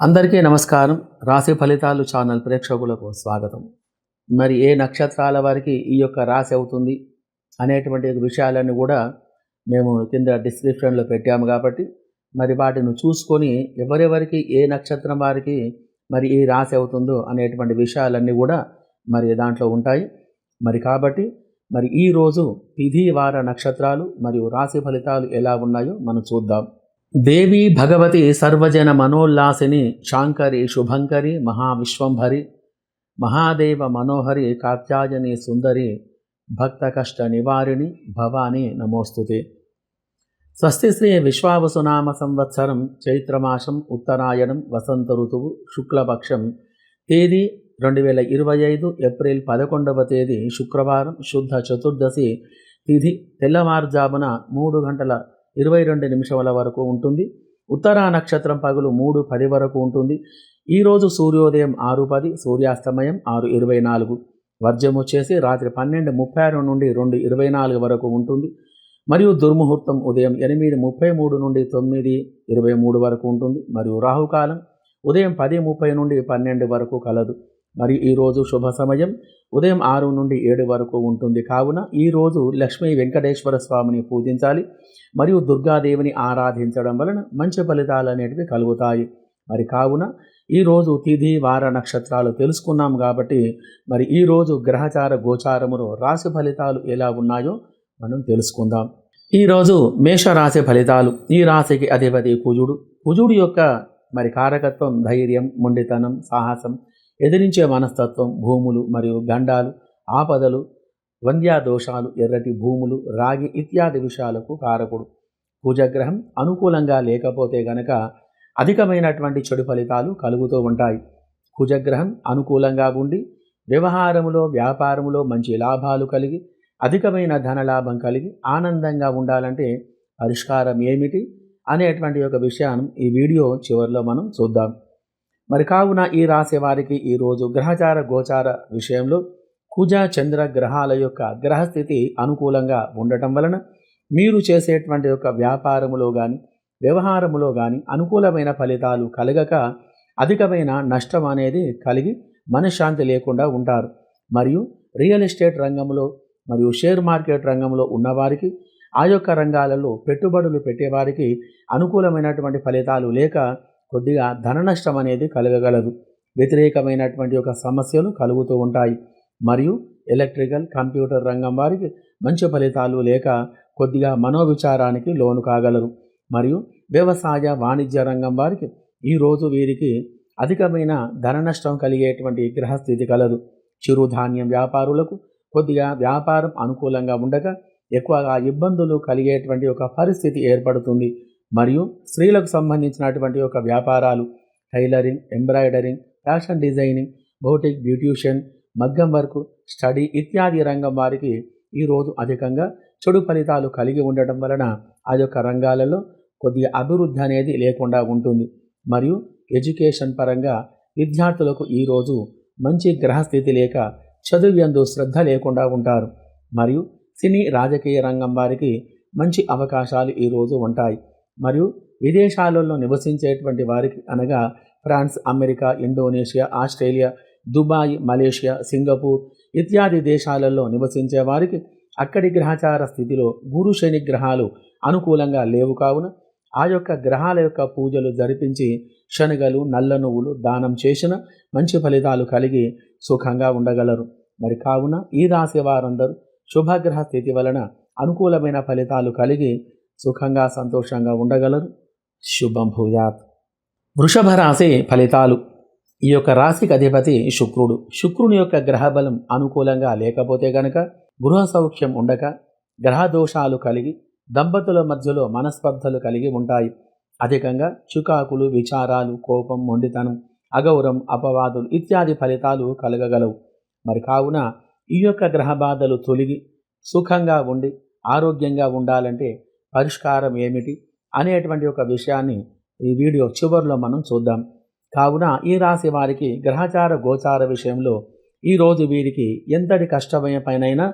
అందరికీ నమస్కారం. రాశి ఫలితాలు ఛానల్ ప్రేక్షకులకు స్వాగతం. మరి ఏ నక్షత్రాల వారికి ఈ యొక్క రాశి అవుతుంది అనేటువంటి విషయాలన్నీ కూడా మేము కింద డిస్క్రిప్షన్లో పెట్టాము కాబట్టి మరి వాటిని చూసుకొని ఎవరెవరికి ఏ నక్షత్రం వారికి మరి ఈ రాశి అవుతుందో అనేటువంటి విషయాలన్నీ కూడా మరి దాంట్లో ఉంటాయి. మరి కాబట్టి మరి ఈ రోజు తిథి వార నక్షత్రాలు మరియు రాశి ఫలితాలు ఎలా ఉన్నాయో మనం చూద్దాం. దేవి భగవతి సర్వజన మనోల్లాసిని శాంకరి శుభంకరి మహావిశ్వంభరి మహాదేవ మనోహరి కాత్యాయని సుందరి భక్త కష్ట నివారిణి భవాని నమోస్తుతే. స్వస్తి శ్రీ విశ్వావసునామ సంవత్సరం చైత్రమాసం ఉత్తరాయణం వసంత ఋతువు శుక్లపక్షం తేదీ రెండు వేల ఇరవై ఐదు ఏప్రిల్ పదకొండవ తేదీ శుక్రవారం శుద్ధ చతుర్దశి తిథి తెల్లవారుజామున మూడు గంటల ఇరవై రెండు నిమిషముల వరకు ఉంటుంది. ఉత్తరా నక్షత్రం పగులు మూడు పది వరకు ఉంటుంది. ఈరోజు సూర్యోదయం ఆరు పది సూర్యాస్తమయం ఆరు ఇరవై నాలుగు. వర్జం వచ్చేసి రాత్రి పన్నెండు ముప్పై ఆరు నుండి రెండు ఇరవై నాలుగు వరకు ఉంటుంది. మరియు దుర్ముహూర్తం ఉదయం ఎనిమిది ముప్పై మూడు నుండి తొమ్మిది ఇరవై మూడు వరకు ఉంటుంది. మరియు రాహుకాలం ఉదయం పది ముప్పై నుండి పన్నెండు వరకు కలదు. మరియు ఈరోజు శుభ సమయం. ఉదయం ఆరు నుండి ఏడు వరకు ఉంటుంది. కావున ఈరోజు లక్ష్మీ వెంకటేశ్వర స్వామిని పూజించాలి. మరియు దుర్గాదేవిని ఆరాధించడం వలన మంచి ఫలితాలు అనేటివి కలుగుతాయి. మరి కావున ఈరోజు తిథి వార నక్షత్రాలు తెలుసుకున్నాం కాబట్టి మరి ఈరోజు గ్రహచార గోచారములో రాశి ఫలితాలు ఎలా ఉన్నాయో మనం తెలుసుకుందాం. ఈరోజు మేషరాశి ఫలితాలు. ఈ రాశికి అధిపతి కుజుడు. కుజుడు యొక్క మరి కారకత్వం ధైర్యం మొండితనం సాహసం ఎదిరించే మనస్తత్వం భూములు మరియు గండాలు ఆపదలు వంద్యాదోషాలు ఎర్రటి భూములు రాగి ఇత్యాది విషయాలకు కారకుడు. కుజగ్రహం అనుకూలంగా లేకపోతే గనక అధికమైనటువంటి చెడు ఫలితాలు కలుగుతూ ఉంటాయి. కుజగ్రహం అనుకూలంగా ఉండి వ్యవహారములో వ్యాపారములో మంచి లాభాలు కలిగి అధికమైన ధనలాభం కలిగి ఆనందంగా ఉండాలంటే పరిష్కారం ఏమిటి అనేటువంటి ఒక విషయాన్ని ఈ వీడియో చివరిలో మనం చూద్దాం. మరి కావున ఈ రాశి వారికి ఈరోజు గ్రహచార గోచార విషయంలో కుజ చంద్ర గ్రహాల యొక్క గ్రహస్థితి అనుకూలంగా ఉండటం వలన మీరు చేసేటువంటి యొక్క వ్యాపారములో కానీ వ్యవహారములో కానీ అనుకూలమైన ఫలితాలు కలగక అధికమైన నష్టం అనేది కలిగి మనశ్శాంతి లేకుండా ఉంటారు. మరియు రియల్ ఎస్టేట్ రంగంలో మరియు షేర్ మార్కెట్ రంగంలో ఉన్నవారికి ఆ యొక్క రంగాలలో పెట్టుబడులు పెట్టేవారికి అనుకూలమైనటువంటి ఫలితాలు లేక కొద్దిగా ధన నష్టం అనేది కలగగలదు. వ్యతిరేకమైనటువంటి ఒక సమస్యలు కలుగుతూ ఉంటాయి. మరియు ఎలక్ట్రికల్ కంప్యూటర్ రంగం వారికి మంచి ఫలితాలు లేక కొద్దిగా మనోవిచారానికి లోను కాగలరు. మరియు వ్యవసాయ వాణిజ్య రంగం వారికి ఈరోజు వీరికి అధికమైన ధన నష్టం కలిగేటువంటి గ్రహస్థితి కలదు. చిరుధాన్యం వ్యాపారులకు కొద్దిగా వ్యాపారం అనుకూలంగా ఉండగా ఎక్కువగా ఇబ్బందులు కలిగేటువంటి ఒక పరిస్థితి ఏర్పడుతుంది. మరియు స్త్రీలకు సంబంధించినటువంటి ఒక వ్యాపారాలు tailoring embroidering fashion designing boutique beautician మగ్గం వర్క్ స్టడీ ఇత్యాది రంగం వారికి ఈరోజు అధికంగా చెడు ఫలితాలు కలిగి ఉండటం వలన ఆ యొక్క రంగాలలో కొద్దిగా అభివృద్ధి అనేది లేకుండా ఉంటుంది. మరియు ఎడ్యుకేషన్ పరంగా విద్యార్థులకు ఈరోజు మంచి గ్రహస్థితి లేక చదువు శ్రద్ధ లేకుండా ఉంటారు. మరియు సినీ రాజకీయ రంగం వారికి మంచి అవకాశాలు ఈరోజు ఉంటాయి. మరియు విదేశాలలో నివసించేటువంటి వారికి అనగా France America Indonesia Australia Dubai Malaysia Singapore ఇత్యాది దేశాలలో నివసించే వారికి అక్కడి గ్రహచార స్థితిలో గురు శని గ్రహాలు అనుకూలంగా లేవు కావున ఆ యొక్క గ్రహాల యొక్క పూజలు జరిపించి శనగలు నల్ల నువ్వులు దానం చేసిన మంచి ఫలితాలు కలిగి సుఖంగా ఉండగలరు. మరి కావున ఈ రాశి వారందరూ శుభగ్రహ స్థితి వలన అనుకూలమైన ఫలితాలు కలిగి సుఖంగా సంతోషంగా ఉండగలరు. శుభం భూయాత్. వృషభ రాశి ఫలితాలు. ఈ యొక్క రాశికి అధిపతి శుక్రుడు. శుక్రుని యొక్క గ్రహబలం అనుకూలంగా లేకపోతే గనక గృహ సౌఖ్యం ఉండక గ్రహ దోషాలు కలిగి దంపతుల మధ్యలో మనస్పర్ధలు కలిగి ఉంటాయి. అధికంగా చుకాకులు విచారాలు కోపం మొండితనం అగౌరం అపవాదులు ఇత్యాది ఫలితాలు కలగగలవు. మరి కావున ఈ యొక్క గ్రహ బాధలు తొలగి సుఖంగా ఉండి ఆరోగ్యంగా ఉండాలంటే పరిష్కారం ఏమిటి అనేటువంటి ఒక విషయాన్ని ఈ వీడియో చివరిలో మనం చూద్దాం. కావున ఈ రాశి వారికి గ్రహచార గోచార విషయంలో ఈరోజు వీరికి ఎంతటి కష్టమైన పైనైనా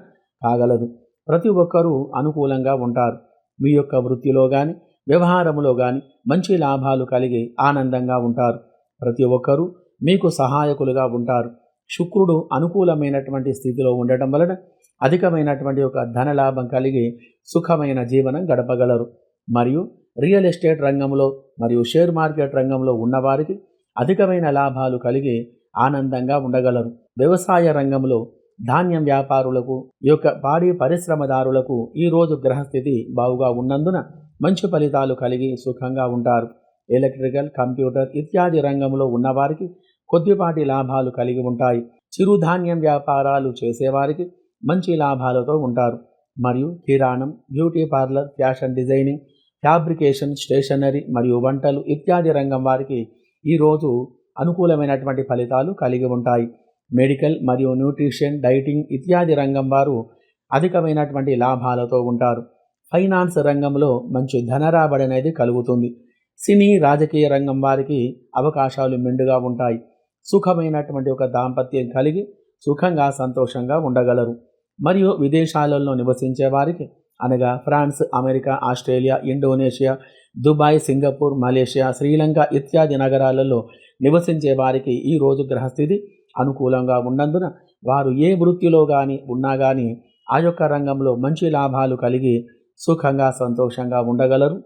కాగలదు. ప్రతి ఒక్కరూ అనుకూలంగా ఉంటారు. మీ యొక్క వృత్తిలో కానీ వ్యవహారంలో కానీ మంచి లాభాలు కలిగి ఆనందంగా ఉంటారు. ప్రతి ఒక్కరూ మీకు సహాయకులుగా ఉంటారు. శుక్రుడు అనుకూలమైనటువంటి స్థితిలో ఉండటం వలన అధికమైనటువంటి ఒక ధనలాభం కలిగి సుఖమైన జీవనం గడపగలరు. మరియు రియల్ ఎస్టేట్ రంగంలో మరియు షేర్ మార్కెట్ రంగంలో ఉన్నవారికి అధికమైన లాభాలు కలిగి ఆనందంగా ఉండగలరు. వ్యవసాయ రంగంలో ధాన్యం వ్యాపారులకు ఈ యొక్క పాడి పరిశ్రమదారులకు ఈరోజు గ్రహస్థితి బావుగా ఉన్నందున మంచి ఫలితాలు కలిగి సుఖంగా ఉంటారు. ఎలక్ట్రికల్ కంప్యూటర్ ఇత్యాది రంగంలో ఉన్నవారికి కొద్దిపాటి లాభాలు కలిగి ఉంటాయి. చిరుధాన్యం వ్యాపారాలు చేసేవారికి మంచి లాభాలతో ఉంటారు. మరియు కిరాణం beauty parlour fashion designing fabrication stationery మరియు వంటలు ఇత్యాది రంగం వారికి ఈరోజు అనుకూలమైనటువంటి ఫలితాలు కలిగి ఉంటాయి. మెడికల్ మరియు న్యూట్రిషన్ డైటింగ్ ఇత్యాది రంగం వారు అధికమైనటువంటి లాభాలతో ఉంటారు. ఫైనాన్స్ రంగంలో మంచి ధనరాబడి అనేది కలుగుతుంది. సినీ రాజకీయ రంగం వారికి అవకాశాలు మెండుగా ఉంటాయి. సుఖమైనటువంటి ఒక దాంపత్యం కలిగి సుఖంగా సంతోషంగా ఉండగలరు. మరియు విదేశాలలో నివసించే వారికి అనగా France America Australia Indonesia Dubai Singapore Malaysia Sri Lanka ఇత్యాది నగరాలలో నివసించే వారికి ఈ రోజు గ్రహస్థితి అనుకూలంగా ఉన్నందున వారు ఏ వృత్తిలో కానీ ఉన్నా కానీ ఆ యొక్క రంగంలో మంచి లాభాలు కలిగి సుఖంగా సంతోషంగా ఉండగలరు.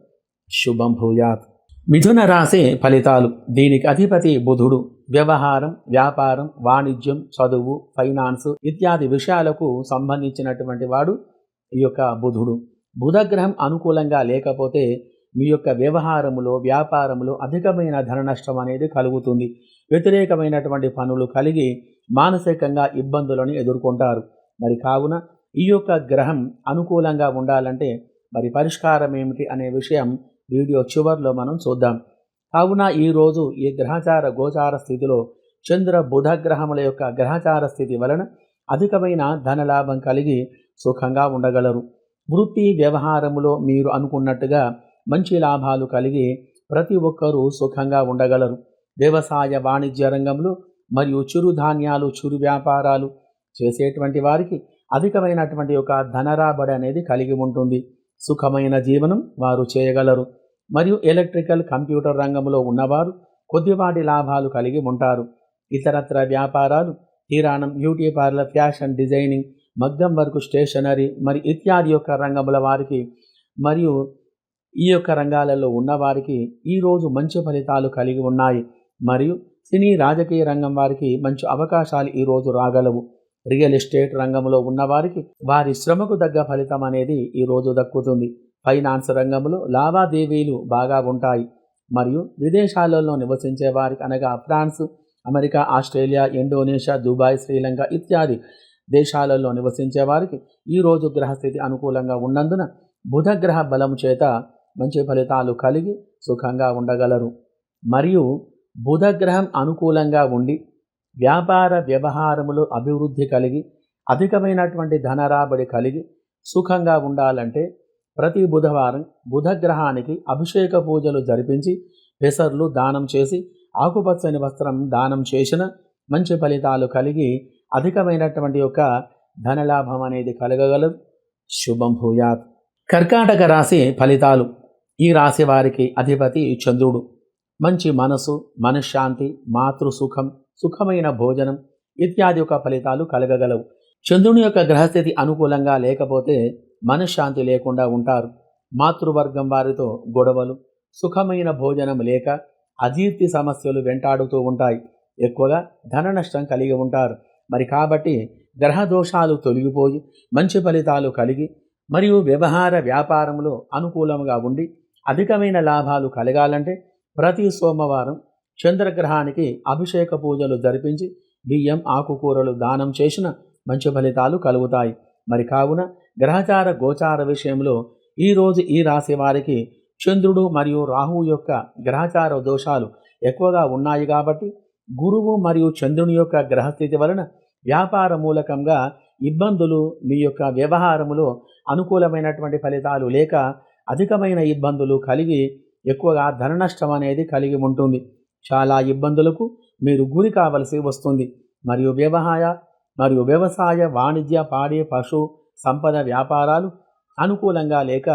శుభం భూయాత్. మిథున రాశి ఫలితాలు. దీనికి అధిపతి బుధుడు. వ్యవహారం వ్యాపారం వాణిజ్యం చదువు ఫైనాన్స్ ఇత్యాది విషయాలకు సంబంధించినటువంటి వాడు ఈ యొక్క బుధుడు. బుధగ్రహం అనుకూలంగా లేకపోతే మీ యొక్క వ్యవహారములో వ్యాపారములో అధికమైన ధన నష్టం అనేది కలుగుతుంది. వ్యతిరేకమైనటువంటి పనులు కలిగి మానసికంగా ఇబ్బందులను ఎదుర్కొంటారు. మరి కావున ఈ యొక్క గ్రహం అనుకూలంగా ఉండాలంటే మరి పరిష్కారం ఏమిటి అనే విషయం వీడియో చివరిలో మనం చూద్దాం. కావున ఈరోజు ఈ గ్రహచార గోచార స్థితిలో చంద్ర బుధ గ్రహముల యొక్క గ్రహచార స్థితి వలన అధికమైన ధనలాభం కలిగి సుఖంగా ఉండగలరు. వృత్తి వ్యవహారములో మీరు అనుకున్నట్టుగా మంచి లాభాలు కలిగి ప్రతి ఒక్కరూ సుఖంగా ఉండగలరు. వ్యవసాయ వాణిజ్య రంగంలో మరియు చిరుధాన్యాలు చిరు వ్యాపారాలు చేసేటువంటి వారికి అధికమైనటువంటి ఒక ధనరాబడి అనేది కలిగి ఉంటుంది. సుఖమైన జీవనం వారు చేయగలరు. మరియు ఎలక్ట్రికల్ కంప్యూటర్ రంగంలో ఉన్నవారు కొద్దిపాటి లాభాలు కలిగి ఉంటారు. ఇతరత్ర వ్యాపారాలు కిరాణం బ్యూటీ పార్లర్ ఫ్యాషన్ డిజైనింగ్ మగ్గం వర్క్ స్టేషనరీ మరి ఇత్యాది యొక్క రంగముల వారికి మరియు ఈ యొక్క రంగాలలో ఉన్నవారికి ఈరోజు మంచి ఫలితాలు కలిగి ఉన్నాయి. మరియు సినీ రాజకీయ రంగం వారికి మంచి అవకాశాలు ఈరోజు రాగలవు. రియల్ ఎస్టేట్ రంగంలో ఉన్నవారికి వారి శ్రమకు తగ్గ ఫలితం అనేది ఈరోజు దక్కుతుంది. ఫైనాన్స్ రంగంలో లావాదేవీలు బాగా ఉంటాయి. మరియు విదేశాలలో నివసించే వారికి అనగా France America Australia Indonesia Dubai Sri Lanka ఇత్యాది దేశాలలో నివసించే వారికి ఈరోజు గ్రహస్థితి అనుకూలంగా ఉన్నందున బుధగ్రహ బలం చేత మంచి ఫలితాలు కలిగి సుఖంగా ఉండగలరు. మరియు బుధగ్రహం అనుకూలంగా ఉండి వ్యాపార వ్యవహారములు అభివృద్ధి కలిగి అధికమైనటువంటి ధనరాబడి కలిగి సుఖంగా ఉండాలంటే ప్రతి బుధవారం బుధగ్రహానికి అభిషేక పూజలు జరిపించి పెసర్లు దానం చేసి ఆకుపచ్చని వస్త్రం దానం చేసిన మంచి ఫలితాలు కలిగి అధికమైనటువంటి యొక్క ధనలాభం అనేది కలగగలదు. శుభం భూయాత్. కర్కాటక రాశి ఫలితాలు. ఈ రాశి వారికి అధిపతి చంద్రుడు. మంచి మనసు మనశ్శాంతి మాతృసుఖం సుఖమైన భోజనం ఇత్యాది యొక్క ఫలితాలు కలగగలవు. చంద్రుని యొక్క గ్రహస్థితి అనుకూలంగా లేకపోతే మనశ్శాంతి లేకుండా ఉంటారు. మాతృవర్గం వారితో గొడవలు సుఖమైన భోజనం లేక అజీర్తి సమస్యలు వెంటాడుతూ ఉంటాయి. ఎక్కువగా ధన నష్టం కలిగి ఉంటారు. మరి కాబట్టి గ్రహ దోషాలు తొలగిపోయి మంచి ఫలితాలు కలిగి మరియు వ్యవహార వ్యాపారంలో అనుకూలంగా ఉండి అధికమైన లాభాలు కలగాలంటే ప్రతి సోమవారం చంద్రగ్రహానికి అభిషేక పూజలు జరిపించి బియ్యం ఆకుకూరలు దానం చేసిన మంచి ఫలితాలు కలుగుతాయి. మరి కావున గ్రహచార గోచార విషయంలో ఈరోజు ఈ రాశి వారికి చంద్రుడు మరియు రాహువు యొక్క గ్రహచార దోషాలు ఎక్కువగా ఉన్నాయి కాబట్టి గురువు మరియు చంద్రుని యొక్క గ్రహస్థితి వలన వ్యాపార మూలకంగా ఇబ్బందులు మీ యొక్క వ్యవహారములో అనుకూలమైనటువంటి ఫలితాలు లేక అధికమైన ఇబ్బందులు కలిగి ఎక్కువగా ధన నష్టం అనేది కలిగి ఉంటుంది. చాలా ఇబ్బందులకు మీరు గురి కావలసి వస్తుంది. మరియు వ్యవహాయ మరియు వ్యవసాయ వాణిజ్య పాడి పశు సంపద వ్యాపారాలు అనుకూలంగా లేక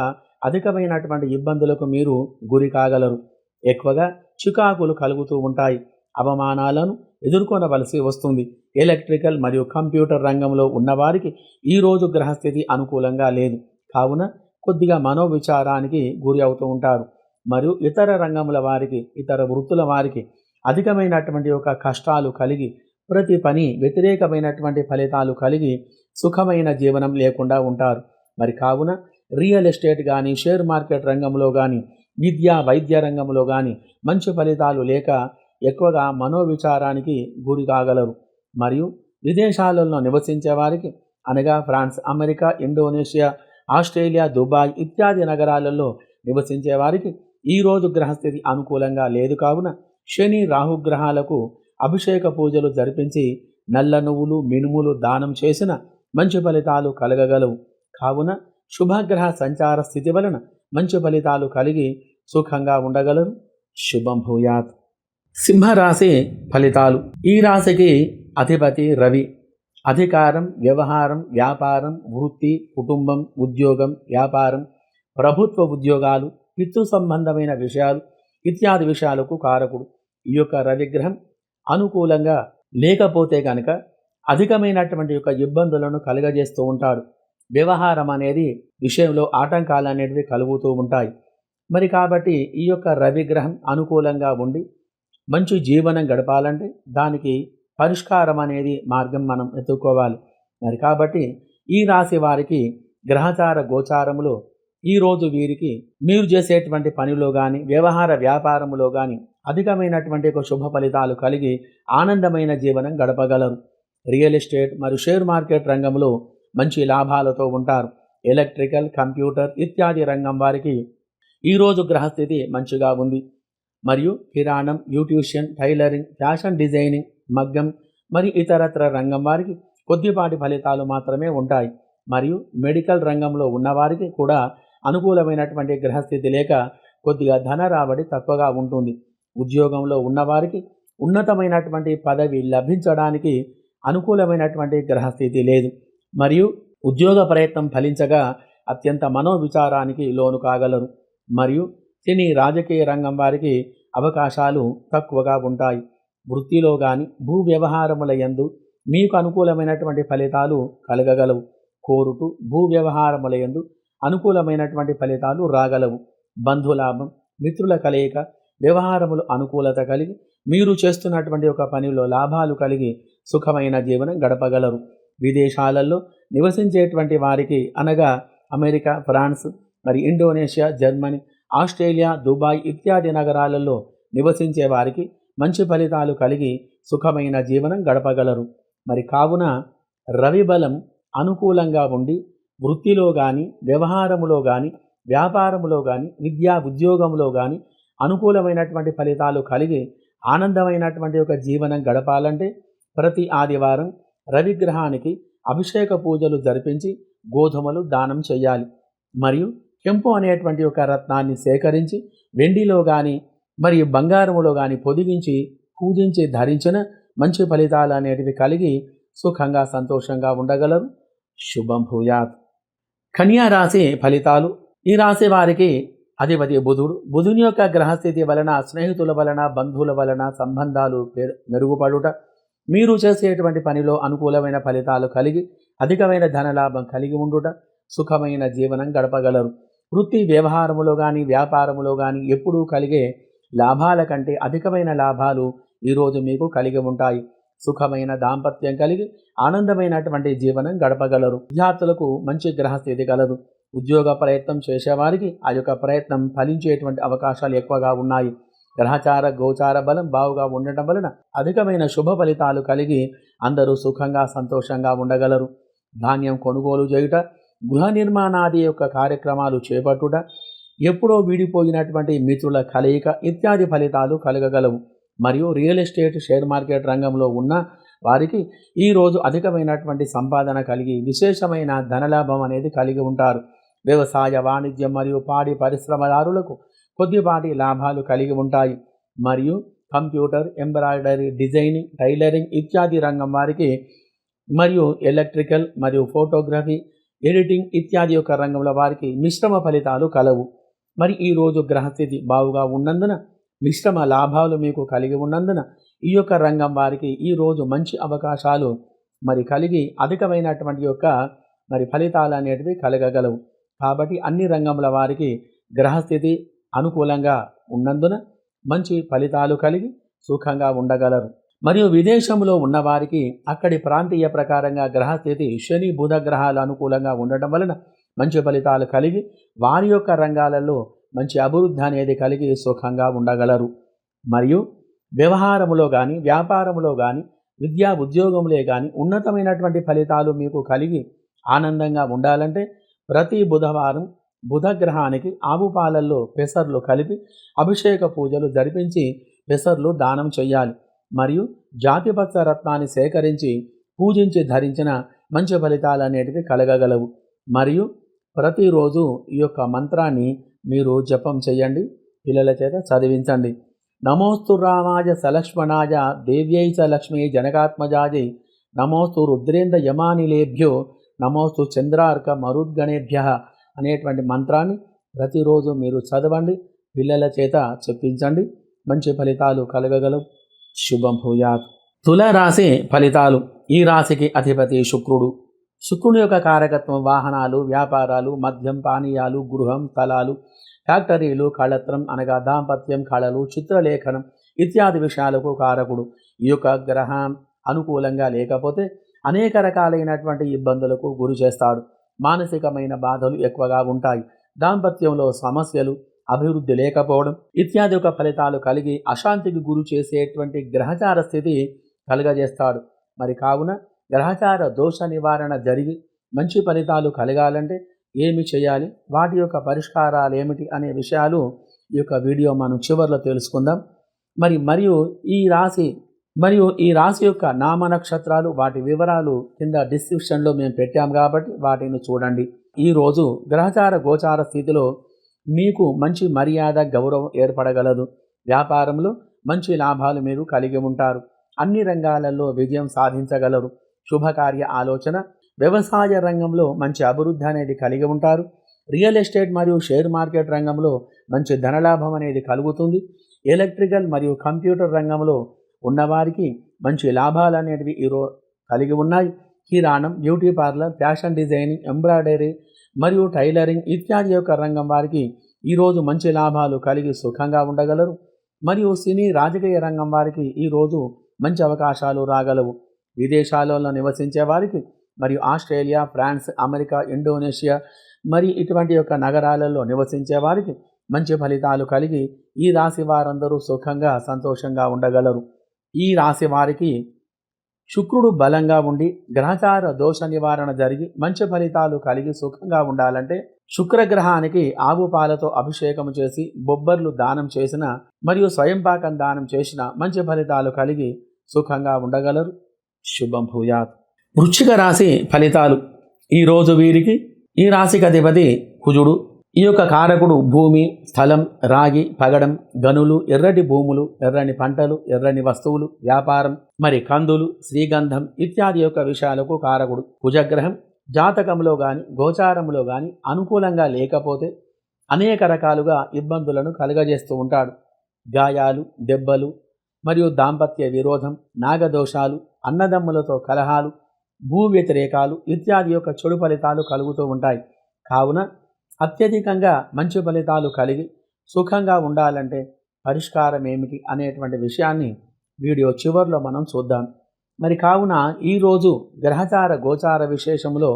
అధికమైనటువంటి ఇబ్బందులకు మీరు గురి కాగలరు. ఎక్కువగా చికాకులు కలుగుతూ ఉంటాయి. అవమానాలను ఎదుర్కొనవలసి వస్తుంది. ఎలక్ట్రికల్ మరియు కంప్యూటర్ రంగంలో ఉన్నవారికి ఈరోజు గ్రహస్థితి అనుకూలంగా లేదు. కావున కొద్దిగా మనోవిచారానికి గురి అవుతూ ఉంటారు. మరియు ఇతర రంగముల వారికి ఇతర వృత్తుల వారికి అధికమైనటువంటి ఒక కష్టాలు కలిగి ప్రతి పని వ్యతిరేకమైనటువంటి ఫలితాలు కలిగి సుఖమైన జీవనం లేకుండా ఉంటారు. మరి కావున రియల్ ఎస్టేట్ కానీ షేర్ మార్కెట్ రంగంలో కానీ విద్యా వైద్య రంగంలో కానీ మంచి ఫలితాలు లేక ఎక్కువగా మనోవిచారానికి గురి కాగలరు. మరియు విదేశాలలో నివసించే వారికి అనగా France America Indonesia Australia Dubai ఇత్యాది నగరాలలో నివసించే వారికి ఈరోజు గ్రహస్థితి అనుకూలంగా లేదు. కావున శని రాహుగ్రహాలకు అభిషేక పూజలు జరిపించి నల్ల నువ్వులు మినుములు దానం చేసిన మంచి ఫలితాలు కలగగలవు. కావున శుభగ్రహ సంచార స్థితి వలన మంచి ఫలితాలు కలిగి సుఖంగా ఉండగలరు. శుభం భూయాత్. సింహరాశి ఫలితాలు. ఈ రాశికి అధిపతి రవి. అధికారం వ్యవహారం వ్యాపారం వృత్తి కుటుంబం ఉద్యోగం వ్యాపారం ప్రభుత్వ ఉద్యోగాలు పితృ సంబంధమైన విషయాలు ఇత్యాది విషయాలకు కారకుడు. ఈ యొక్క రవిగ్రహం అనుకూలంగా లేకపోతే కనుక అధికమైనటువంటి యొక్క ఇబ్బందులను కలుగజేస్తూ ఉంటాడు వ్యవహారం అనేది విషయంలో ఆటంకాలు అనేటివి కలుగుతూ ఉంటాయి. మరి కాబట్టి ఈ యొక్క రవిగ్రహం అనుకూలంగా ఉండి మంచి జీవనం గడపాలంటే దానికి పరిష్కారం అనేది మార్గం మనం ఎత్తుకోవాలి. మరి కాబట్టి ఈ రాశి వారికి గ్రహచార గోచారములో ఈరోజు వీరికి మీరు చేసేటువంటి పనిలో కానీ వ్యవహార వ్యాపారములో కానీ అధికమైనటువంటి ఒక శుభ ఫలితాలు కలిగి ఆనందమైన జీవనం గడపగలరు. రియల్ ఎస్టేట్ మరియు షేర్ మార్కెట్ రంగంలో మంచి లాభాలతో ఉంటారు. ఎలక్ట్రికల్ కంప్యూటర్ ఇత్యాది రంగం వారికి ఈరోజు గ్రహస్థితి మంచిగా ఉంది. మరియు కిరాణం బ్యూటిషియన్ టైలరింగ్ ఫ్యాషన్ డిజైనింగ్ మగ్గం మరియు ఇతరత్ర రంగం వారికి కొద్దిపాటి ఫలితాలు మాత్రమే ఉంటాయి. మరియు మెడికల్ రంగంలో ఉన్నవారికి కూడా అనుకూలమైనటువంటి గ్రహస్థితి లేక కొద్దిగా ధన రాబడి తక్కువగా ఉంటుంది. ఉద్యోగంలో ఉన్నవారికి ఉన్నతమైనటువంటి పదవి లభించడానికి అనుకూలమైనటువంటి గ్రహస్థితి లేదు. మరియు ఉద్యోగ ప్రయత్నం ఫలించగా అత్యంత మనోవిచారానికి లోను కాగలరు. మరియు సినీ రాజకీయ రంగం వారికి అవకాశాలు తక్కువగా ఉంటాయి. వృత్తిలో కానీ భూ వ్యవహారముల యందు మీకు అనుకూలమైనటువంటి ఫలితాలు కలగగలవు. కోరుటు భూ వ్యవహారముల యందు అనుకూలమైనటువంటి ఫలితాలు రాగలవు. బంధులాభం మిత్రుల కలయిక వ్యవహారములు అనుకూలత కలిగి మీరు చేస్తున్నటువంటి ఒక పనిలో లాభాలు కలిగి సుఖమైన జీవనం గడపగలరు. విదేశాలలో నివసించేటువంటి వారికి అనగా అమెరికా ఫ్రాన్స్ మరి ఇండోనేషియా జర్మనీ ఆస్ట్రేలియా దుబాయ్ ఇత్యాది నగరాలలో నివసించే వారికి మంచి ఫలితాలు కలిగి సుఖమైన జీవనం గడపగలరు. మరి కావున రవి బలం అనుకూలంగా ఉండి వృత్తిలో కానీ వ్యవహారములో కానీ వ్యాపారములో కానీ విద్యా ఉద్యోగంలో కానీ అనుకూలమైనటువంటి ఫలితాలు కలిగి ఆనందమైనటువంటి ఒక జీవనం గడపాలంటే ప్రతి ఆదివారం రవిగ్రహానికి అభిషేక పూజలు జరిపించి గోధుమలు దానం చేయాలి. మరియు కెంపు అనేటువంటి ఒక రత్నాన్ని సేకరించి వెండిలో కానీ మరియు బంగారములో కానీ పొదిగించి పూజించి ధరించిన మంచి ఫలితాలు అనేటివి కలిగి సుఖంగా సంతోషంగా ఉండగలరు. శుభం భూయాత్. కన్యా రాశి ఫలితాలు. ఈ రాశి వారికి అధిపతి బుధుడు. బుధుని యొక్క గ్రహస్థితి వలన స్నేహితుల వలన బంధువుల వలన సంబంధాలు పెరు- మెరుగుపడుట మీరు చేసేటువంటి పనిలో అనుకూలమైన ఫలితాలు కలిగి అధికమైన ధనలాభం కలిగి ఉండుట సుఖమైన జీవనం గడపగలరు. వృత్తి వ్యవహారములో కానీ వ్యాపారములో కానీ ఎప్పుడూ కలిగే లాభాల కంటే అధికమైన లాభాలు ఈరోజు మీకు కలిగి ఉంటాయి. సుఖమైన దాంపత్యం కలిగి ఆనందమైనటువంటి జీవనం గడపగలరు. విద్యార్థులకు మంచి గ్రహస్థితి కలదు. ఉద్యోగ ప్రయత్నం చేసేవారికి ఆ యొక్క ప్రయత్నం ఫలించేటువంటి అవకాశాలు ఎక్కువగా ఉన్నాయి. గ్రహచార గోచార బలం బావుగా ఉండటం వలన అధికమైన శుభ ఫలితాలు కలిగి అందరూ సుఖంగా సంతోషంగా ఉండగలరు. ధాన్యం కొనుగోలు చేయుట గృహ నిర్మాణాది యొక్క కార్యక్రమాలు చేపట్టుట ఎప్పుడో వీడిపోయినటువంటి మిత్రుల కలయిక ఇత్యాది ఫలితాలు కలగగలవు. మరియు రియల్ ఎస్టేట్ షేర్ మార్కెట్ రంగంలో ఉన్న వారికి ఈరోజు అధికమైనటువంటి సంపాదన కలిగి విశేషమైన ధనలాభం అనేది కలిగి ఉంటారు. వ్యవసాయ వాణిజ్యం మరియు పాడి పరిశ్రమదారులకు కొద్దిపాటి లాభాలు కలిగి ఉంటాయి. మరియు కంప్యూటర్ ఎంబ్రాయిడరీ డిజైనింగ్ టైలరింగ్ ఇత్యాది రంగం వారికి మరియు ఎలక్ట్రికల్ మరియు ఫోటోగ్రఫీ ఎడిటింగ్ ఇత్యాది యొక్క రంగంలో వారికి మిశ్రమ ఫలితాలు కలవు. మరి ఈరోజు గ్రహస్థితి బావుగా ఉన్నందున మిశ్రమ లాభాలు మీకు కలిగి ఉన్నందున ఈ యొక్క రంగం వారికి ఈరోజు మంచి అవకాశాలు మరి కలిగి అధికమైనటువంటి యొక్క మరి ఫలితాలు అనేటివి కలగగలవు. కాబట్టి అన్ని రంగముల వారికి గ్రహస్థితి అనుకూలంగా ఉన్నందున మంచి ఫలితాలు కలిగి సుఖంగా ఉండగలరు. మరియు విదేశంలో ఉన్నవారికి అక్కడి ప్రాంతీయ ప్రకారంగా గ్రహస్థితి శని బుధ గ్రహాలు అనుకూలంగా ఉండటం వలన మంచి ఫలితాలు కలిగి వారి యొక్క రంగాలలో మంచి అభివృద్ధి అనేది కలిగి సుఖంగా ఉండగలరు. మరియు వ్యవహారములో కానీ వ్యాపారములో కానీ విద్యా ఉద్యోగములే కానీ ఉన్నతమైనటువంటి ఫలితాలు మీకు కలిగి ఆనందంగా ఉండాలంటే ప్రతి బుధవారం బుధ గ్రహానికి ఆవు పాలల్లో పెసర్లు కలిపి అభిషేక పూజలు జరిపించి పెసర్లు దానం చేయాలి మరియు జాతిపత్ర రత్నాన్ని సేకరించి పూజించి ధరించిన మంచి ఫలితాలు అనేటివి కలగగలవు. మరియు ప్రతిరోజు ఈ యొక్క మంత్రాన్ని మీరు జపం చేయండి పిల్లల చేత చదివించండి. నమోస్తు రామాయ సలక్ష్మణాయ దేవ్యై చ లక్ష్మీ జనకాత్మజాజై నమోస్తు రుద్రేంద్ర యమానిలేభ్యో. నమోస్తు చంద్రార్క మరుద్గణేభ్య. అనేటువంటి మంత్రాన్ని ప్రతిరోజు మీరు చదవండి. పిల్లల చేత చెప్పించండి. మంచి ఫలితాలు కలగగలవు. శుభం భూయాత్. తుల రాశి ఫలితాలు. ఈ రాశికి అధిపతి శుక్రుడు. శుక్రుని యొక్క కారకత్వం వాహనాలు వ్యాపారాలు మద్యం పానీయాలు గృహం స్థలాలు ఫ్యాక్టరీలు కళత్రం అనగా దాంపత్యం కళలు చిత్రలేఖనం ఇత్యాది విషయాలకు కారకుడు. ఈ యొక్క గ్రహం అనుకూలంగా లేకపోతే అనేక రకాలైనటువంటి ఇబ్బందులకు గురి చేస్తాడు. మానసికమైన బాధలు ఎక్కువగా ఉంటాయి. దాంపత్యంలో సమస్యలు అభివృద్ధి లేకపోవడం ఇత్యాది యొక్క ఫలితాలు కలిగి అశాంతికి గురి చేసేటువంటి గ్రహచార స్థితి కలుగజేస్తాడు. మరి కావున గ్రహచార దోష నివారణ జరిగి మంచి ఫలితాలు కలగాలంటే ఏమి చేయాలి? వాటి యొక్క పరిష్కారాలు ఏమిటి? అనే విషయాలు ఈ యొక్క వీడియో మనం చివరిలో తెలుసుకుందాం. మరి మరియు ఈ రాశి మరియు ఈ రాశి యొక్క నామ నక్షత్రాలు వాటి వివరాలు కింద డిస్క్రిప్షన్లో మేము పెట్టాము కాబట్టి వాటిని చూడండి. ఈరోజు గ్రహచార గోచార స్థితిలో మీకు మంచి మర్యాద గౌరవం ఏర్పడగలదు. వ్యాపారంలో మంచి లాభాలు మీరు కలిగి ఉంటారు. అన్ని రంగాలలో విజయం సాధించగలరు. శుభకార్య ఆలోచన వ్యవసాయ రంగంలో మంచి అభివృద్ధి అనేది కలిగి ఉంటారు. రియల్ ఎస్టేట్ మరియు షేర్ మార్కెట్ రంగంలో మంచి ధనలాభం అనేది కలుగుతుంది. ఎలక్ట్రికల్ మరియు కంప్యూటర్ రంగంలో ఉన్నవారికి మంచి లాభాలు అనేటివి ఈరో కలిగి ఉన్నాయి. కిరాణం beauty parlour fashion designing embroidery మరియు టైలరింగ్ ఇత్యాది యొక్క రంగం వారికి ఈరోజు మంచి లాభాలు కలిగి సుఖంగా ఉండగలరు. మరియు సినీ రాజకీయ రంగం వారికి ఈరోజు మంచి అవకాశాలు రాగలవు. విదేశాలలో నివసించే వారికి మరియు ఆస్ట్రేలియా ఫ్రాన్స్ అమెరికా ఇండోనేషియా మరి ఇటువంటి యొక్క నగరాలలో నివసించే వారికి మంచి ఫలితాలు కలిగి ఈ రాశి వారందరూ సుఖంగా సంతోషంగా ఉండగలరు. ఈ రాశి వారికి శుక్రుడు బలంగా ఉండి గ్రహచార దోష నివారణ జరిగి మంచి ఫలితాలు కలిగి సుఖంగా ఉండాలంటే శుక్రగ్రహానికి ఆవు పాలతో అభిషేకం చేసి బొబ్బర్లు దానం చేసిన మరియు స్వయంపాకం దానం చేసిన మంచి ఫలితాలు కలిగి సుఖంగా ఉండగలరు. శుభం భూయాత్. వృశ్చిక రాశి ఫలితాలు. ఈరోజు వీరికి ఈ రాశికి అధిపతి కుజుడు. ఈ యొక్క కారకుడు భూమి స్థలం రాగి పగడం గనులు ఎర్రటి భూములు ఎర్రని పంటలు ఎర్రని వస్తువులు వ్యాపారం మరి కందులు శ్రీగంధం ఇత్యాది యొక్క విషయాలకు కారకుడు కుజగ్రహం జాతకంలో కానీ గోచారంలో కానీ అనుకూలంగా లేకపోతే అనేక రకాలుగా ఇబ్బందులను కలుగజేస్తూ ఉంటాడు. గాయాలు దెబ్బలు మరియు దాంపత్య విరోధం నాగదోషాలు అన్నదమ్ములతో కలహాలు భూ వ్యతిరేకాలు ఇత్యాది యొక్క చెడు ఫలితాలు కలుగుతూ ఉంటాయి. కావున అత్యధికంగా మంచి ఫలితాలు కలిగి సుఖంగా ఉండాలంటే పరిష్కారం ఏమిటి అనేటువంటి విషయాన్ని వీడియో చివరిలో మనం చూద్దాం. మరి కావున ఈరోజు గ్రహచార గోచార విశేషములో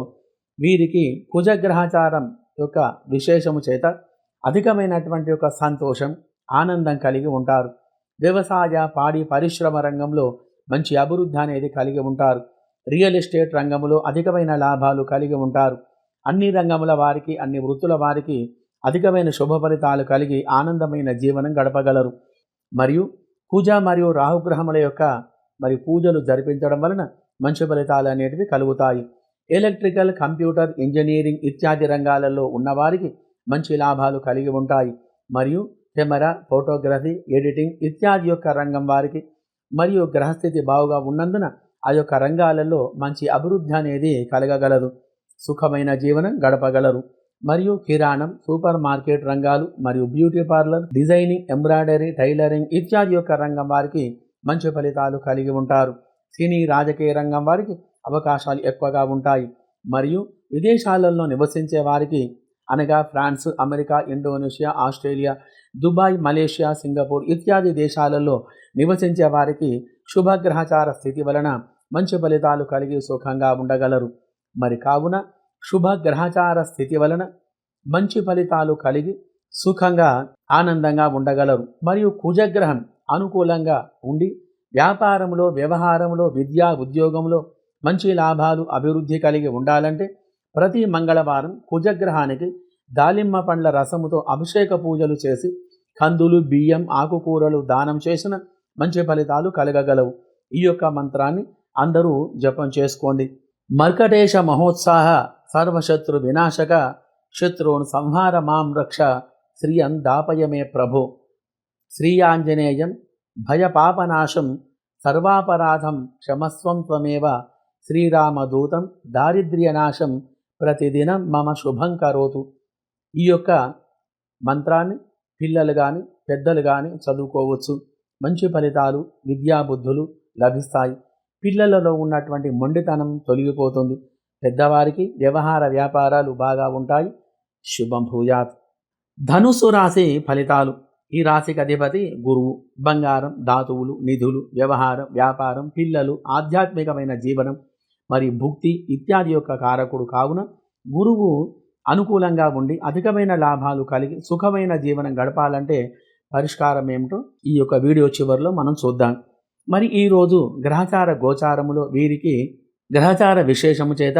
వీరికి కుజగ్రహచారం యొక్క విశేషము చేత అధికమైనటువంటి యొక్క సంతోషం ఆనందం కలిగి ఉంటారు. వ్యవసాయ పాడి పరిశ్రమ రంగంలో మంచి అభివృద్ధి అనేది కలిగి ఉంటారు. రియల్ ఎస్టేట్ రంగంలో అధికమైన లాభాలు కలిగి ఉంటారు. అన్ని రంగముల వారికి అన్ని వృత్తుల వారికి అధికమైన శుభ ఫలితాలు కలిగి ఆనందమైన జీవనం గడపగలరు. మరియు పూజ మరియు రాహుగ్రహముల యొక్క మరి పూజలు జరిపించడం వలన మంచి ఫలితాలు అనేటివి కలుగుతాయి. ఎలక్ట్రికల్ కంప్యూటర్ ఇంజనీరింగ్ ఇత్యాది రంగాలలో ఉన్నవారికి మంచి లాభాలు కలిగి ఉంటాయి. మరియు కెమెరా ఫోటోగ్రఫీ ఎడిటింగ్ ఇత్యాది యొక్క రంగం వారికి మరియు గ్రహస్థితి బాగుగా ఉన్నందున ఆ యొక్క రంగాలలో మంచి అభివృద్ధి అనేది కలగగలదు. సుఖమైన జీవనం గడపగలరు. మరియు కిరాణం సూపర్ మార్కెట్ రంగాలు మరియు beauty parlour designing embroidery tailoring ఇత్యాది యొక్క రంగం వారికి మంచి ఫలితాలు కలిగి ఉంటారు. సినీ రాజకీయ రంగం వారికి అవకాశాలు ఎక్కువగా ఉంటాయి. మరియు విదేశాలలో నివసించే వారికి అనగా France America Indonesia Australia Dubai Malaysia Singapore ఇత్యాది దేశాలలో నివసించే వారికి శుభగ్రహచార స్థితి వలన మంచి ఫలితాలు కలిగి సుఖంగా ఉండగలరు. మరి కావున శుభ గ్రహచార స్థితి వలన మంచి ఫలితాలు కలిగి సుఖంగా ఆనందంగా ఉండగలరు. మరియు కుజగ్రహం అనుకూలంగా ఉండి వ్యాపారంలో వ్యవహారంలో విద్యా ఉద్యోగంలో మంచి లాభాలు అభివృద్ధి కలిగి ఉండాలంటే ప్రతి మంగళవారం కుజగ్రహానికి దాలిమ్మ పండ్ల రసముతో అభిషేక పూజలు చేసి కందులు బియ్యం ఆకుకూరలు దానం చేసిన మంచి ఫలితాలు కలగగలవు. ఈ యొక్క మంత్రాన్ని అందరూ జపం చేసుకోండి. మర్కటేశ మహోత్సాహ సర్వశత్రు వినాశక శత్రువును సంహార మాం రక్ష శ్రియం దాపయమే ప్రభు. శ్రీయాంజనేయం భయపాపనాశం సర్వాపరాధం క్షమస్వం త్వమేవ శ్రీరామదూతం దారిద్ర్యనాశం ప్రతిదినం మమ శుభం కరోతు. ఈ యొక్క మంత్రాన్ని పిల్లలు కానీ పెద్దలు కానీ చదువుకోవచ్చు. మంచి ఫలితాలు విద్యాబుద్ధులు లభిస్తాయి. పిల్లలలో ఉన్నటువంటి మొండితనం తొలగిపోతుంది. పెద్దవారికి వ్యవహార వ్యాపారాలు బాగా ఉంటాయి. శుభం భూయాత్. ధనుసు రాశి ఫలితాలు. ఈ రాశికి అధిపతి గురువు. బంగారం ధాతువులు నిధులు వ్యవహారం వ్యాపారం పిల్లలు ఆధ్యాత్మికమైన జీవనం మరి భుక్తి ఇత్యాది యొక్క కారకుడు కావున గురువు అనుకూలంగా ఉండి అధికమైన లాభాలు కలిగి సుఖమైన జీవనం గడపాలంటే పరిష్కారం ఏమిటో ఈ యొక్క వీడియో చివరిలో మనం చూద్దాం. మరి ఈరోజు గ్రహచార గోచారములో వీరికి గ్రహచార విశేషము చేత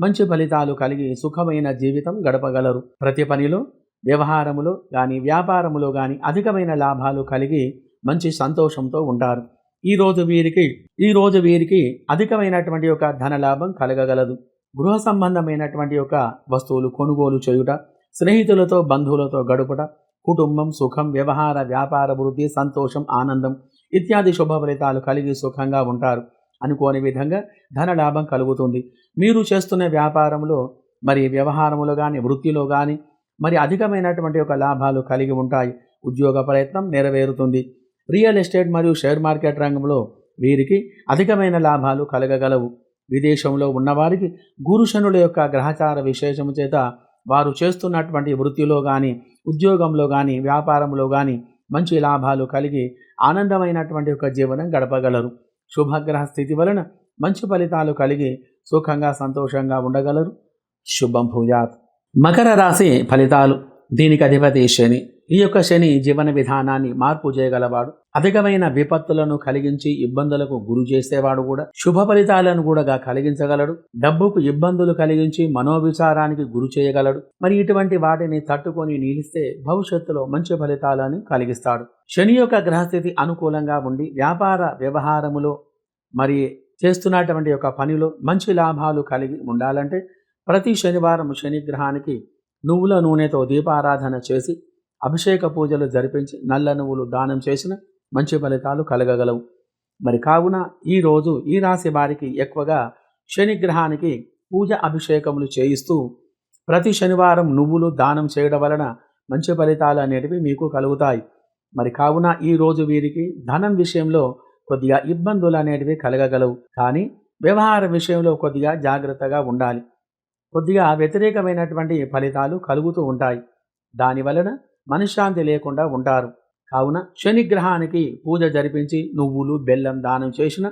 మంచి ఫలితాలు కలిగి సుఖమైన జీవితం గడపగలరు. ప్రతి పనిలో వ్యవహారములో కానీ వ్యాపారములో కానీ అధికమైన లాభాలు కలిగి మంచి సంతోషంతో ఉంటారు. ఈరోజు వీరికి ఈరోజు వీరికి అధికమైనటువంటి ఒక ధన లాభం కలగగలదు. గృహ సంబంధమైనటువంటి ఒక వస్తువులు కొనుగోలు చేయుట స్నేహితులతో బంధువులతో గడుపుట కుటుంబం సుఖం వ్యవహార వ్యాపార వృద్ధి సంతోషం ఆనందం ఇత్యాది శుభ ఫలితాలు కలిగి సుఖంగా ఉంటారు అనుకోని విధంగా ధన లాభం కలుగుతుంది. మీరు చేస్తున్న వ్యాపారంలో మరి వ్యవహారములో కానీ వృత్తిలో కానీ మరి అధికమైనటువంటి ఒక లాభాలు కలిగి ఉంటాయి. ఉద్యోగ ప్రయత్నం నెరవేరుతుంది. రియల్ ఎస్టేట్ మరియు షేర్ మార్కెట్ రంగంలో వీరికి అధికమైన లాభాలు కలగగలవు. విదేశంలో ఉన్నవారికి గురుశనుల యొక్క గ్రహచార విశేషము చేత వారు చేస్తున్నటువంటి వృత్తిలో కానీ ఉద్యోగంలో కానీ వ్యాపారంలో కానీ మంచి లాభాలు కలిగి ఆనందమైనటువంటి ఒక జీవనం గడపగలరు. శుభగ్రహ స్థితి వలన మంచి ఫలితాలు కలిగి సుఖంగా సంతోషంగా ఉండగలరు. శుభం భూయాత్. మకర రాశి ఫలితాలు. దీనికి అధిపతి శని. ఈ యొక్క శని జీవన విధానాన్ని మార్పు చేయగలవాడు. అధికమైన విపత్తులను కలిగించి ఇబ్బందులకు గురి చేసేవాడు కూడా శుభ ఫలితాలను కూడా కలిగించగలడు. డబ్బుకు ఇబ్బందులు కలిగించి మనోవిచారానికి గురి చేయగలడు. మరి ఇటువంటి వాటిని తట్టుకొని నిలిస్తే భవిష్యత్తులో మంచి ఫలితాలను కలిగిస్తాడు. శని యొక్క గ్రహస్థితి అనుకూలంగా ఉండి వ్యాపార వ్యవహారములో మరి చేస్తున్నటువంటి యొక్క పనిలో మంచి లాభాలు కలిగి ఉండాలంటే ప్రతి శనివారం శనిగ్రహానికి నువ్వుల నూనెతో దీపారాధన చేసి అభిషేక పూజలు జరిపించి నల్ల నువ్వులు దానం చేసిన మంచి ఫలితాలు కలగగలవు. మరి కావున ఈరోజు ఈ రాశి వారికి ఎక్కువగా శనిగ్రహానికి పూజ అభిషేకములు చేయిస్తూ ప్రతి శనివారం నువ్వులు దానం చేయడం వలన మంచి ఫలితాలు అనేటివి మీకు కలుగుతాయి. మరి కావున ఈరోజు వీరికి ధనం విషయంలో కొద్దిగా ఇబ్బందులు అనేటివి కలగగలవు. కానీ వ్యవహార విషయంలో కొద్దిగా జాగ్రత్తగా ఉండాలి. కొద్దిగా వ్యతిరేకమైనటువంటి ఫలితాలు కలుగుతూ ఉంటాయి. దాని వలన మనశ్శాంతి లేకుండా ఉంటారు. కావున శనిగ్రహానికి పూజ జరిపించి నువ్వులు బెల్లం దానం చేసిన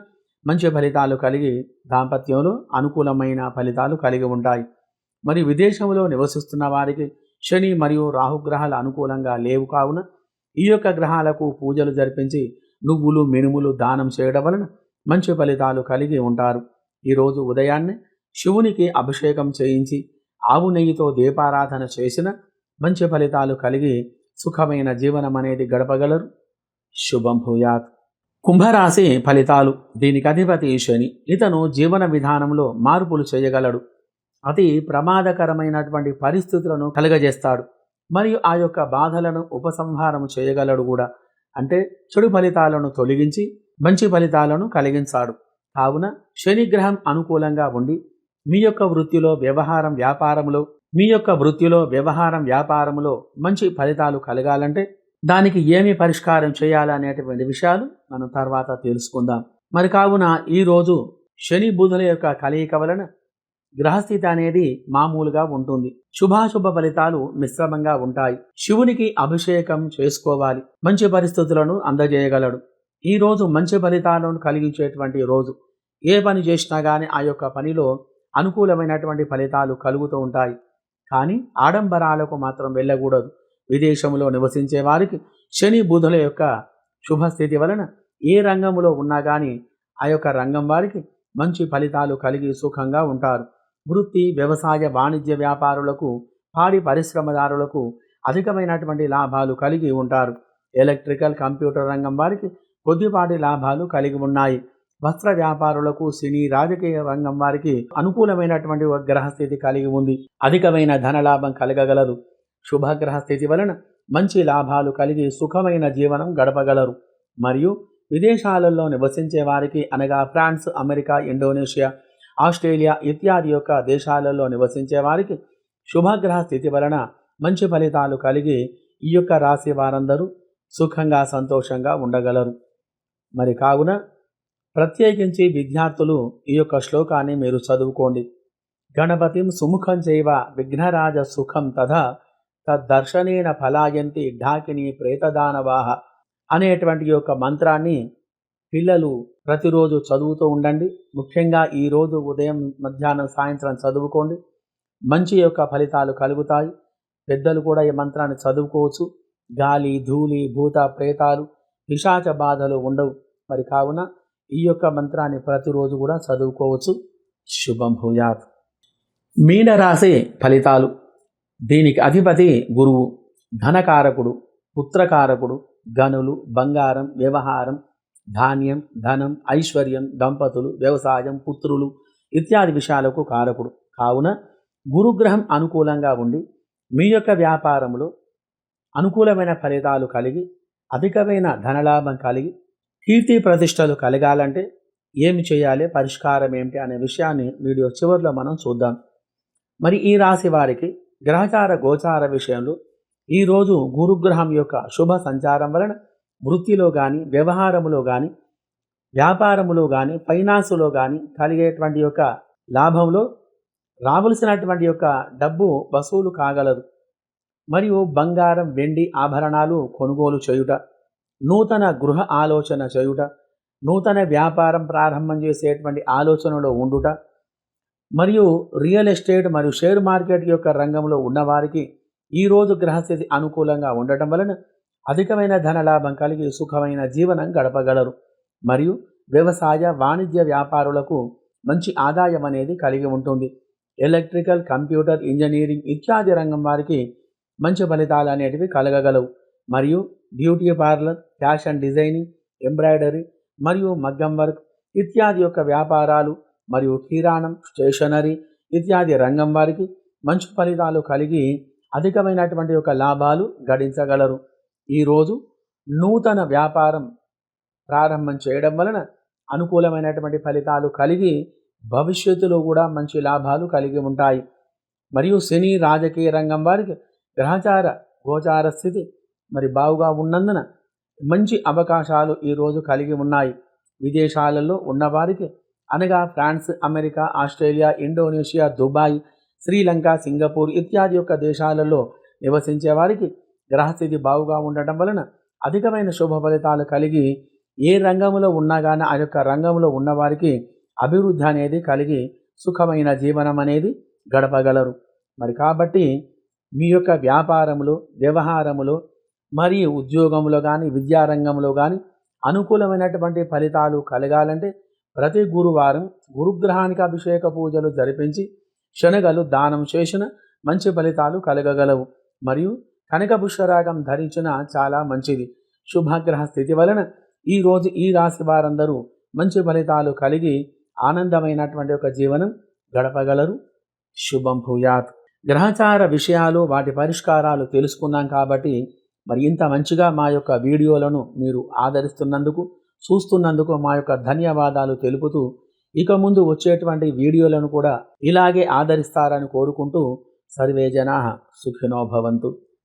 మంచి ఫలితాలు కలిగి దాంపత్యంలో అనుకూలమైన ఫలితాలు కలిగి ఉంటాయి. మరి విదేశంలో నివసిస్తున్న వారికి శని మరియు రాహుగ్రహాలు అనుకూలంగా లేవు. కావున ఈ యొక్క గ్రహాలకు పూజలు జరిపించి నువ్వులు మినుములు దానం చేయడం వలన మంచి ఫలితాలు కలిగి ఉంటారు. ఈరోజు ఉదయాన్నే శివునికి అభిషేకం చేయించి ఆవు నెయ్యితో దీపారాధన చేసిన మంచి ఫలితాలు కలిగి సుఖమైన జీవనం అనేది గడపగలరు. శుభం భూయాత్. కుంభరాశి ఫలితాలు. దీనికి అధిపతి శని. ఇతను జీవన విధానంలో మార్పులు చేయగలడు. అతి ప్రమాదకరమైనటువంటి పరిస్థితులను కలుగజేస్తాడు. మరియు ఆ యొక్క బాధలను ఉపసంహారం చేయగలడు కూడా. అంటే చెడు ఫలితాలను తొలగించి మంచి ఫలితాలను కలిగించాడు. కావున శనిగ్రహం అనుకూలంగా ఉండి మీ యొక్క వృత్తిలో వ్యవహారం వ్యాపారంలో మీ యొక్క వృత్తిలో వ్యవహారం వ్యాపారంలో మంచి ఫలితాలు కలగాలంటే దానికి ఏమి పరిష్కారం చేయాలనేటువంటి విషయాలు మనం తర్వాత తెలుసుకుందాం. మరి కావున ఈరోజు శని బుధుల యొక్క కలయిక వలన గ్రహస్థితి అనేది మామూలుగా ఉంటుంది. శుభాశుభ ఫలితాలు మిశ్రమంగా ఉంటాయి. శివునికి అభిషేకం చేసుకోవాలి. మంచి పరిస్థితులను అందజేయగలడు. ఈ రోజు మంచి ఫలితాలను కలిగించేటువంటి రోజు. ఏ పని చేసినా కానీ ఆ యొక్క పనిలో అనుకూలమైనటువంటి ఫలితాలు కలుగుతూ ఉంటాయి. కానీ ఆడంబరాలకు మాత్రం వెళ్ళకూడదు. విదేశంలో నివసించే వారికి శని బుధుల యొక్క శుభస్థితి వలన ఏ రంగంలో ఉన్నా కానీ ఆ యొక్క రంగం వారికి మంచి ఫలితాలు కలిగి సుఖంగా ఉంటారు. వృత్తి వ్యవసాయ వాణిజ్య వ్యాపారులకు పాడి పరిశ్రమదారులకు అధికమైనటువంటి లాభాలు కలిగి ఉంటారు. ఎలక్ట్రికల్ కంప్యూటర్ రంగం వారికి కొద్దిపాటి లాభాలు కలిగి ఉన్నాయి. వస్త్ర వ్యాపారులకు సినీ రాజకీయ రంగం వారికి అనుకూలమైనటువంటి గ్రహస్థితి కలిగి ఉంది. అధికమైన ధనలాభం కలగగలదు. శుభగ్రహ స్థితి వలన మంచి లాభాలు కలిగి సుఖమైన జీవనం గడపగలరు. మరియు విదేశాలలో నివసించే వారికి అనగా ఫ్రాన్స్ అమెరికా ఇండోనేషియా ఆస్ట్రేలియా ఇత్యాది యొక్క దేశాలలో నివసించే వారికి శుభగ్రహ స్థితి వలన మంచి ఫలితాలు కలిగి ఈ యొక్క రాశి వారందరూ సుఖంగా సంతోషంగా ఉండగలరు. మరి కావున ప్రత్యేకించి విద్యార్థులు ఈ యొక్క శ్లోకాన్ని మీరు చదువుకోండి. గణపతిం సుముఖం చేయవ విఘ్నరాజ సుఖం తథ తద్దర్శనేన ఫలాయంతి ఢాకిని ప్రేతదానవాహ అనేటువంటి యొక్క మంత్రాన్ని పిల్లలు ప్రతిరోజు చదువుతూ ఉండండి. ముఖ్యంగా ఈరోజు ఉదయం మధ్యాహ్నం సాయంత్రం చదువుకోండి. మంచి యొక్క ఫలితాలు కలుగుతాయి. పెద్దలు కూడా ఈ మంత్రాన్ని చదువుకోవచ్చు. గాలి ధూళి భూత ప్రేతాలు పిశాచ బాధలు ఉండవు. మరి కావున ఈ యొక్క మంత్రాన్ని ప్రతిరోజు కూడా చదువుకోవచ్చు. శుభం భూయాత్. మీనరాశి ఫలితాలు. దీనికి అధిపతి గురువు ధనకారకుడు పుత్రకారకుడు గనులు బంగారం వ్యవహారం ధాన్యం ధనం ఐశ్వర్యం దంపతులు వ్యవసాయం పుత్రులు ఇత్యాది విషయాలకు కారకుడు. కావున గురుగ్రహం అనుకూలంగా ఉండి మీ యొక్క వ్యాపారంలో అనుకూలమైన ఫలితాలు కలిగి అధికమైన ధనలాభం కలిగి కీర్తి ప్రతిష్టలు కలగాలంటే ఏమి చేయాలి పరిష్కారం ఏమిటి అనే విషయాన్ని వీడియో చివరిలో మనం చూద్దాం. మరి ఈ రాశి వారికి గ్రహచార గోచార విషయంలో ఈరోజు గురుగ్రహం యొక్క శుభ సంచారం వలన వృత్తిలో కానీ వ్యవహారములో కానీ వ్యాపారములో కానీ ఫైనాన్సులో కానీ కలిగేటువంటి యొక్క లాభంలో రావలసినటువంటి యొక్క డబ్బు వసూలు కాగలదు. మరియు బంగారం వెండి ఆభరణాలు కొనుగోలు చేయుట నూతన గృహ ఆలోచన చేయుట నూతన వ్యాపారం ప్రారంభం చేసేటువంటి ఆలోచనలో ఉండుట మరియు రియల్ ఎస్టేట్ మరియు షేర్ మార్కెట్ యొక్క రంగంలో ఉన్నవారికి ఈరోజు గ్రహస్థితి అనుకూలంగా ఉండటం వలన అధికమైన ధనలాభం కలిగి సుఖమైన జీవనం గడపగలరు. మరియు వ్యవసాయ వాణిజ్య వ్యాపారులకు మంచి ఆదాయం అనేది కలిగి ఉంటుంది. ఎలక్ట్రికల్ కంప్యూటర్ ఇంజనీరింగ్ ఇత్యాది రంగం వారికి మంచి ఫలితాలు అనేటివి కలగగలవు. మరియు beauty parlour fashion designing embroidery మరియు మగ్గం వర్క్ ఇత్యాది యొక్క వ్యాపారాలు మరియు కిరాణం స్టేషనరీ ఇత్యాది రంగం వారికి మంచి ఫలితాలు కలిగి అధికమైనటువంటి యొక్క లాభాలు గడించగలరు. ఈరోజు నూతన వ్యాపారం ప్రారంభం చేయడం వలన అనుకూలమైనటువంటి ఫలితాలు కలిగి భవిష్యత్తులో కూడా మంచి లాభాలు కలిగి ఉంటాయి. మరియు శని రాజకీయ రంగం వారికి గ్రహచార గోచార స్థితి మరి బావుగా ఉన్నందున మంచి అవకాశాలు ఈరోజు కలిగి ఉన్నాయి. విదేశాలలో ఉన్నవారికి అనగా France America Australia Indonesia Dubai Sri Lanka Singapore ఇత్యాది యొక్క దేశాలలో నివసించే వారికి గ్రహస్థితి బావుగా ఉండటం వలన అధికమైన శుభ ఫలితాలు కలిగి ఏ రంగంలో ఉన్నా కానీ ఆ యొక్క రంగంలో ఉన్నవారికి అభివృద్ధి అనేది కలిగి సుఖమైన జీవనం అనేది గడపగలరు. మరి కాబట్టి మీ యొక్క వ్యాపారములు వ్యవహారములు మరియు ఉద్యోగంలో కానీ విద్యారంగంలో కానీ అనుకూలమైనటువంటి ఫలితాలు కలగాలంటే ప్రతి గురువారం గురుగ్రహానికి అభిషేక పూజలు జరిపించి శనగలు దానం చేసిన మంచి ఫలితాలు కలగగలవు. మరియు కనక పుష్కరాగం ధరించిన చాలా మంచిది. శుభగ్రహ స్థితి వలన ఈరోజు ఈ రాశి వారందరూ మంచి ఫలితాలు కలిగి ఆనందమైనటువంటి ఒక జీవనం గడపగలరు. శుభం భూయాత్. గ్రహచార విషయాలు వాటి పరిష్కారాలు తెలుసుకున్నాం కాబట్టి మరి ఇంత మంచిగా మా యొక్క వీడియోలను మీరు ఆదరిస్తున్నందుకు చూస్తున్నందుకు మా యొక్క ధన్యవాదాలు తెలుపుతూ ఇక ముందు వచ్చేటువంటి వీడియోలను కూడా ఇలాగే ఆదరిస్తారని కోరుకుంటూ సర్వే జనా సుఖినో భవంతు.